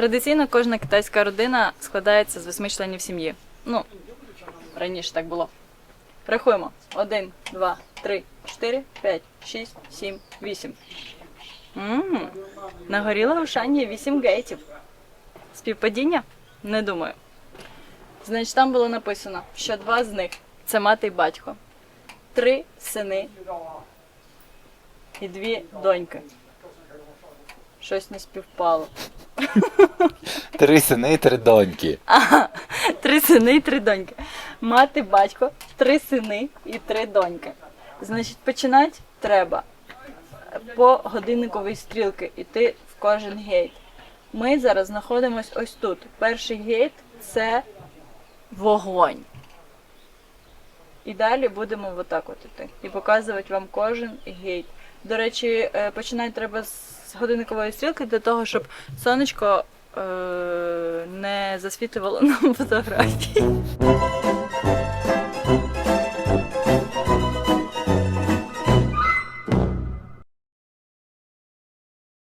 Традиційно кожна китайська родина складається з восьми членів сім'ї. Ну, раніше так було. Рахуємо. Один, два, три, чотири, п'ять, шість, сім, вісім. Мм, на горі Лаушані є вісім гейтів. Співпадіння? Не думаю. Значить, там було написано, що два з них це мати й батько, три сини і дві доньки. Щось не співпало. Три сини і три доньки. Ага, три сини і три доньки. Мати, батько, три сини і три доньки. Значить, починати треба по годинниковій стрілки йти в кожен гейт. Ми зараз знаходимось ось тут. Перший гейт це вогонь. І далі будемо отак от іти. І показувати вам кожен гейт. До речі, е, починати треба з годинникової стрілки для того, щоб сонечко е, не засвітлювало нам фотографії.